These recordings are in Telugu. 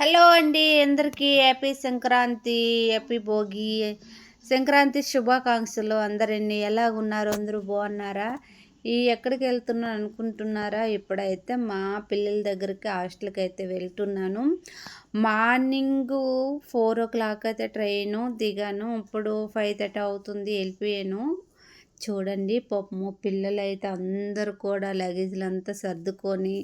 హలో అండి అందరికీ హ్యాపీ సంక్రాంతి హ్యాపీ భోగి సంక్రాంతి శుభాకాంక్షలు. అందరండి ఎలాగున్నారు అందరూ బాగున్నారా? ఈ ఎక్కడికి వెళ్తున్నాను అనుకుంటున్నారా? ఇప్పుడైతే మా పిల్లల దగ్గరికి హాస్టల్కి అయితే వెళ్తున్నాను. మార్నింగ్ ఫోర్ ఓ క్లాక్ అయితే ట్రైను దిగాను. ఇప్పుడు ఫైవ్ థర్టీ అవుతుంది వెళ్ళిపోయాను. చూడండి పాపము పిల్లలు అయితే అందరూ కూడా లగేజ్లు అంతా సర్దుకొని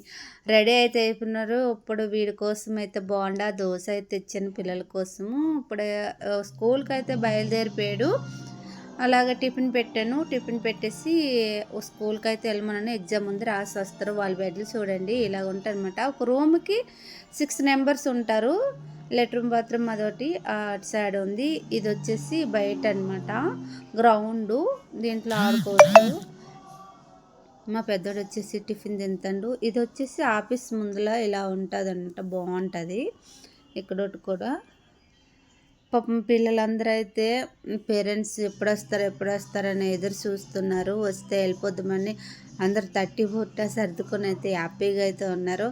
రెడీ అయితే అయిపోయినారు. ఇప్పుడు వీడి కోసం అయితే బాగుండా దోశ అయితే తెచ్చాను పిల్లల కోసము. ఇప్పుడు స్కూల్కి అయితే బయలుదేరిపోయాడు. అలాగే టిఫిన్ పెట్టాను. టిఫిన్ పెట్టేసి స్కూల్కి అయితే వెళ్ళమన్నాను ఎగ్జామ్ ఉంది. రాసి వస్తారు వాళ్ళ బెడ్లు చూడండి. ఇలాగ ఉంటారనమాట అనమాట ఒక రూమ్కి సిక్స్ మెంబర్స్ ఉంటారు. లెట్రూమ్ బాత్రూమ్ అదొకటి అటు సైడ్ ఉంది. ఇది వచ్చేసి బయట అనమాట గ్రౌండ్. దీంట్లో ఆడుకోవచ్చు. మా పెద్దోడు వచ్చేసి టిఫిన్ తింటాడు. ఇది వచ్చేసి ఆఫీస్ ముందులా ఇలా ఉంటుంది అనమాట బాగుంటుంది. ఇక్కడ కూడా. పాపం పిల్లలందరూ అయితే పేరెంట్స్ ఎప్పుడు వస్తారు ఎప్పుడు వస్తారని ఎదురు చూస్తున్నారు. వస్తే వెళ్ళిపోద్దామని అందరు తట్టి పుట్ట సర్దుకొని అయితే హ్యాపీగా అయితే ఉన్నారు.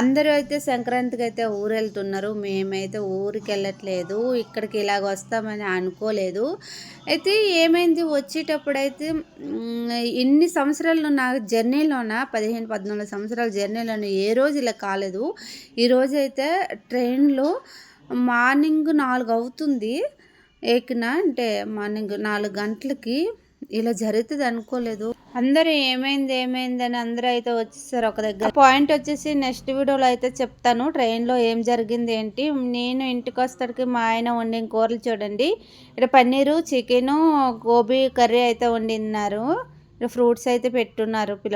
అందరూ అయితే సంక్రాంతికి అయితే ఊరు వెళ్తున్నారు మేమైతే ఊరికి వెళ్ళట్లేదు. ఇక్కడికి ఇలాగ వస్తామని అనుకోలేదు. అయితే ఏమైంది? వచ్చేటప్పుడు అయితే ఇన్ని సంవత్సరాలు నా జర్నీలోన? పదిహేను పద్నాలుగు సంవత్సరాల జర్నీలోన? ఏ రోజు ఇలా కాలేదు. ఈరోజు అయితే ట్రైన్లో మార్నింగ్ నాలుగు అవుతుంది. ఎక్కిన అంటే మార్నింగ్ నాలుగు గంటలకి ఇలా జరుగుతుంది అనుకోలేదు. అందరూ ఏమైంది ఏమైంది అని అందరూ అయితే వచ్చేసారు ఒక దగ్గర. పాయింట్ వచ్చేసి నెక్స్ట్ వీడియోలో అయితే చెప్తాను. ట్రైన్లో ఏం జరిగింది ఏంటి? నేను ఇంటికి వస్తాడికి మా ఆయన వండిన కూరలు చూడండి. ఇక్కడ పన్నీరు చికెను గోబీ కర్రీ అయితే వండిన్నారు ఫ్రూట్స్ అయితే పెట్టున్నారు పిల్ల